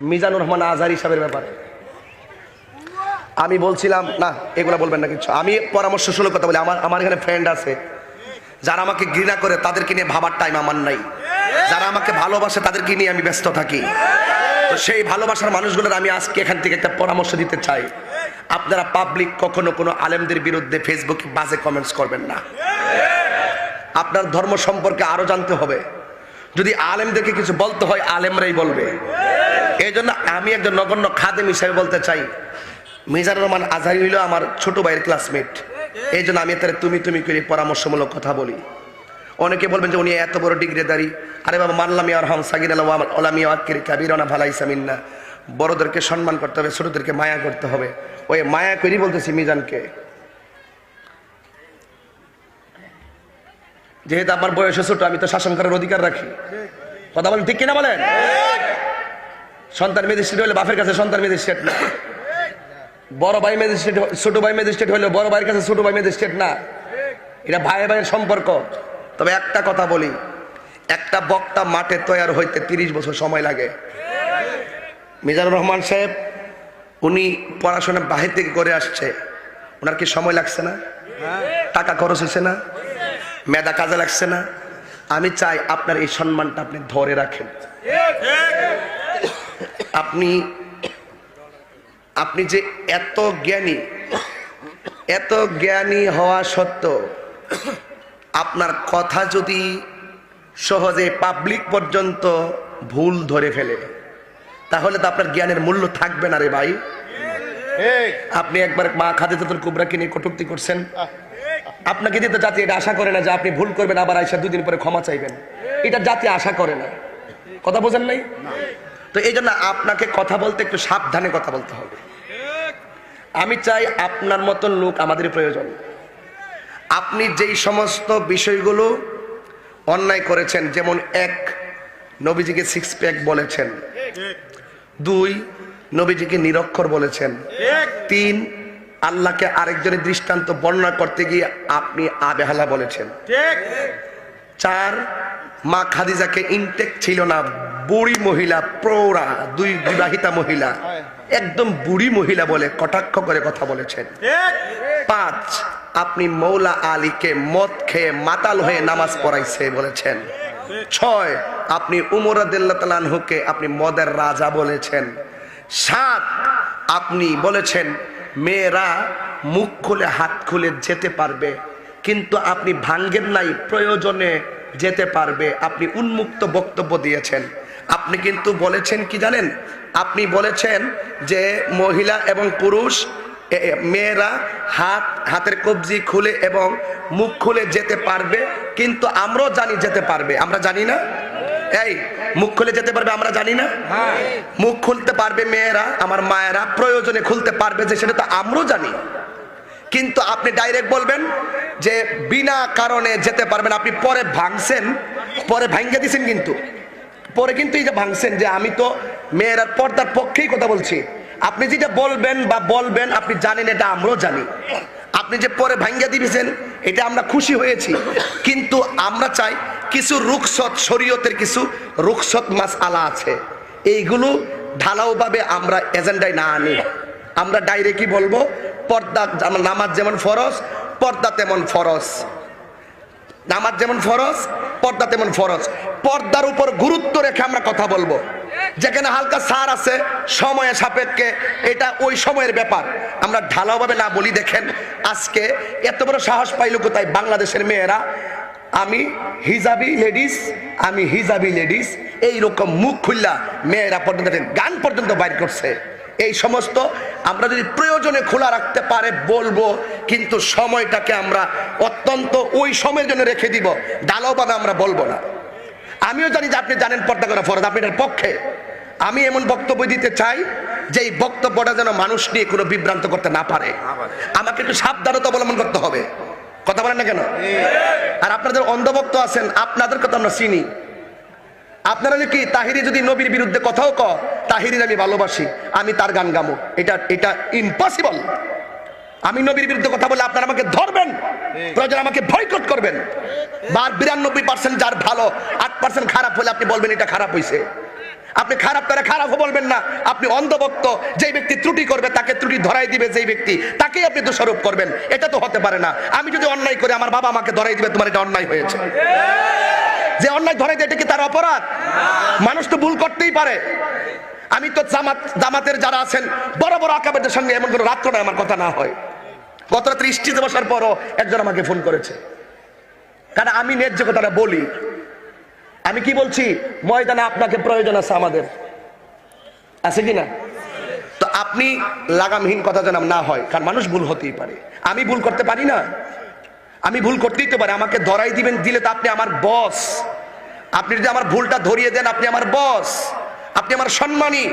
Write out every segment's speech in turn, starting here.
মিজানুর রহমান আজহারি সাহেবের ব্যাপারে। আমি বলছিলাম, না, এগুলো বলবেন না কিছু। আমি পরামর্শ শুরু কথা বলি, আমার আমার এখানে ফ্রেন্ড আছে। যারা আমাকে ঘৃণা করে, তাদেরকে নিয়ে ভাবার টাইম আমার নাই। যারা আমাকে ভালোবাসে, তাদেরকে নিয়ে আমি ব্যস্ত থাকি। তো সেই ভালোবাসার মানুষগুলোর আমি আজকে এখান থেকে একটা পরামর্শ দিতে চাই। আপনারা পাবলিক কখনো কোনো আলেমদের বিরুদ্ধে ফেসবুকে বাজে কমেন্টস করবেন না। আপনার ধর্ম সম্পর্কে আরও জানতে হবে। যদি আলেমদেরকে কিছু বলতে হয়, আলেমরাই বলবে। এই জন্য আমি একজন নগণ্য খাদেম হিসেবে বলতে চাই। মিজানুর রহমান আজহারি হইল আমার ছোট ভাইয়ের ক্লাসমেট এই জন্য আমি তার তুমি তুমি করে পরামর্শমূলক কথা বলি। অনেকে বলবেন যে উনি এত বড় ডিগ্রিদারি আরে বাবা, মানলাম ইয়ার হাম আকির কাবিরনা ভালাই সামিন্না বড়দেরকে সম্মান করতে হবে, ছোটদেরকে মায়া করতে হবে। ওই মায়া করি বলতেছি মিজানকে। যেহেতু আমার বয়সে ছোট, আমি তো শাসন করার অধিকার রাখি। কথা বলেন, ঠিক কিনা বলেন? সন্তান ম্যাজিস্ট্রেট হলে বাপের কাছে সন্তান ম্যাজিস্ট্রেট না। বড় ভাই ম্যাজিস্ট্রেট ছোট ভাই ম্যাজিস্ট্রেট হলে বড় ভাইয়ের কাছে ছোট ভাই ম্যাজিস্ট্রেট না। এটা ভাই ভাইয়ের সম্পর্ক। তবে একটা কথা বলি, একটা বক্তা মাঠে তৈয়ার হইতে তিরিশ বছর সময় লাগে। মিজানুর রহমান সাহেব, উনি পড়াশোনা বাহির থেকে করে আসছে। ওনার কি সময় লাগছে না? টাকা খরচ হয়েছে না? মেধা কাজে লাগছে না? আমি চাই আপনার এই সম্মানটা আপনি ধরে রাখেন। আপনি আপনি যে এত জ্ঞানী এত জ্ঞানী হওয়া সত্ত্বেও আপনার কথা যদি সহজে পাবলিক পর্যন্ত ভুল ধরে ফেলে তাহলে তো আপনার জ্ঞানের মূল্য থাকবে না রে ভাই। আপনি একবার মা খাদিজাতুল কুবরাকে নিয়ে কটুক্তি করছেন। আপনাকে দিয়ে তো জাতি এটা আশা করে না যে আপনি ভুল করবেন আবার আইসা দুদিন পরে ক্ষমা চাইবেন। এটা জাতি আশা করে না। কথা বোঝেন নাই? তো এই জন্য আপনাকে কথা বলতে একটু সাবধানে কথা বলতে হবে। আমি চাই আপনার মতন লোক আমাদের প্রয়োজন। আপনি যেই সমস্ত বিষয়গুলো অন্যায় করেছেন যেমন এক নবীজিকে সিক্স প্যাক বলেছেন। দুই নবীজিকে নিরক্ষর বলেছেন। তিন আল্লাহকে আরেকজনের দৃষ্টান্ত বর্ণনা করতে গিয়ে আপনি আবেহালা বলেছেন। চার মা খাদিজাকে ইনটেক ছিল না। বুড়ি মহিলা প্রৌঢ়া দুই বিবাহিতা মহিলা। একদম বুড়ি মহিলা বলে কটাক্ষ করে কথা বলেছেন। পাঁচ আপনি মৌলা আলীকে মদ খেয়ে মাতাল হয়ে নামাজ পড়াইছে বলেছেন। ছয় আপনি উমর আদালহুকে আপনি মদের রাজা বলেছেন। সাত আপনি বলেছেন মেয়েরা মুখ খুলে হাত খুলে যেতে পারবে কিন্তু আপনি ভাঙ্গেন নাই প্রয়োজনে যেতে পারবে। আপনি উন্মুক্ত বক্তব্য দিয়েছেন। আপনি কিন্তু বলেছেন কি জানেন? আপনি বলেছেন যে মহিলা এবং পুরুষ মেয়েরা হাত হাতের কবজি খুলে এবং মুখ খুলে যেতে পারবে কিন্তু আমরাও জানি যেতে পারবে। আমরা জানি না? এই মুখ খুলে যেতে পারবে আমরা জানি না? মুখ খুলতে পারবে মেয়েরা আমার মায়েরা প্রয়োজনে খুলতে পারবে যে সেটা তো আমরাও জানি। কিন্তু আপনি ডাইরেক্ট বলবেন যে বিনা কারণে যেতে পারবেন আপনি পরে ভাঙছেন পরে ভাঙ্গে দিছেন কিন্তু। পরে কিন্তু এই যে ভাঙছেন যে আমি তো মেয়েরা পর্দার পক্ষেই কথা বলছি। আপনি যেটা বলবেন বা বলবেন, আপনি জানেন, এটা আমরাও জানি। আপনি যে পরে ভাঙ্গা দিয়েছেন, এটা আমরা খুশি হয়েছি। কিন্তু আমরা চাই কিছু রুখসত শরীয়তের কিছু রুখসত মাস আলা আছে। এইগুলো ঢালাওভাবে আমরা এজেন্ডায় না আনি। আমরা ডাইরেক্টই বলব? পর্দা নামাজ যেমন ফরজ, পর্দা তেমন ফরজ। নামাজ যেমন ফরজ পর্দা তেমন ফরজ। পর্দার উপর গুরুত্ব রেখে আমরা কথা বলব। যেখানে হালকা সার আছে, সময়ের সাপেক্ষে, এটা ওই সময়ের ব্যাপার। আমরা ঢালাওভাবে না বলি, দেখেন, আজকে এত বড় সাহস পাইল কোথায়? বাংলাদেশের মেয়েরা, আমি হিজাবি লেডিস, আমি হিজাবি লেডিস, এইরকম মুখ খুললা, মেয়েরা পর্যন্ত গান পর্যন্ত বাইর করছে। এই সমস্ত আমরা যদি প্রয়োজনে খোলা রাখতে পারে, বলব, কিন্তু সময়টাকে আমরা অত্যন্ত ওই সময়ের জন্য রেখে দিব। ডালাওভাবে আমরা বলব না। আমিও জানি যে আপনি জানেন পর্দা করা ফরজ, আপনি পক্ষে। আমি এমন বক্তব্য দিতে চাই যে এই বক্তব্যটা যেন মানুষ নিয়ে কোনো বিভ্রান্ত করতে না পারে। আমাকে একটু সাবধানতা অবলম্বন করতে হবে। কথা বলেন না কেন? আর আপনাদের অন্ধভক্ত আছেন, আপনাদের কথা আমরা চিনি। আপনারা কি তাহিরি যদি নবীর বিরুদ্ধে কথাও ক তাহিরির আমি ভালোবাসি আমি তার গান গামো। এটা এটা ইম্পসিবল আমি নবীর বিরুদ্ধে কথা বলে আপনারা আমাকে ধরবেন প্রয়োজন আমাকে বয়কট করবেন। বার বিরানব্বই পার্সেন্ট যার ভালো আট পার্সেন্ট খারাপ হলে আপনি বলবেন এটা খারাপ হয়েছে আপনি খারাপ করে খারাপও বলবেন না। আপনি অন্ধভক্ত যেই ব্যক্তি ত্রুটি করবে তাকে ত্রুটি ধরাই দিবে যেই ব্যক্তি তাকেই আপনি দোষারোপ করবেন। এটা তো হতে পারে না। আমি যদি অন্যায় করে আমার বাবা আমাকে ধরাই দিবে তোমার এটা অন্যায় হয়েছে। যে অন্যায় ধরে এটা কি তার অপরাধ? মানুষ তো ভুল করতেই পারে। আমি তো জামাত, জামাতের যারা আছেন, বড় বড় আকাবেদের সঙ্গে এমন কোনো রাত্র আমার কথা না হয়। গত রাত্রে স্টিজে বসার পরও একজন আমাকে ফোন করেছে। কারণ আমি ন্যায্য কথাটা বলি। আমি কি বলছি? ময়দানে আপনাকে প্রয়োজন আছে আমাদের। আছে কি না? তো আপনি লাগামহীন কথা যেন না হয়, কারণ মানুষ ভুল হতেই পারে। আমি ভুল করতে পারি না। আমি ভুল করতেই তো পারি, আমাকে ধরাই দিবেন, দিলে তো আপনি আমার বস আপনি যদি আমার ভুলটা ধরিয়ে দেন, আপনি আমার বস আপনি আমার সম্মানী।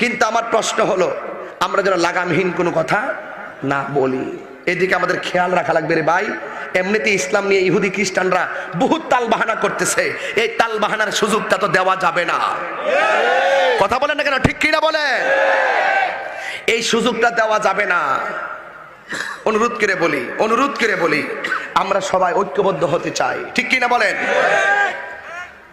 কিন্তু আমার প্রশ্ন হলো, আমরা যেন লাগামহীন কোনো কথা না বলি। এদিকে আমাদের খেয়াল রাখা লাগবে রে ভাই। এমনিতে ইসলাম নিয়ে ইহুদি খ্রিস্টানরা বহুত তাল বাহানা করতেছে। এই তাল বাহানার সুযোগটা তো দেওয়া যাবে না। কথা বলেন না কেন, ঠিক কিনা বলে এই সুযোগটা দেওয়া যাবে না। অনুরোধ করে বলি, অনুরোধ করে বলি, আমরা সবাই ঐক্যবদ্ধ হতে চাই। ঠিক কিনা বলেন?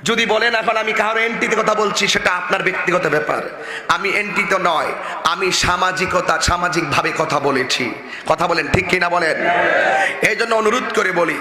যদি বলেন এখন আমি কারও এন্টিতে কথা বলছি, সেটা আপনার ব্যক্তিগত ব্যাপার। আমি এন্টি তো নয়, আমি সামাজিকতা, সামাজিকভাবে কথা বলেছি। কথা বলেন, ঠিক কিনা বলেন? এই জন্য অনুরোধ করে বলি।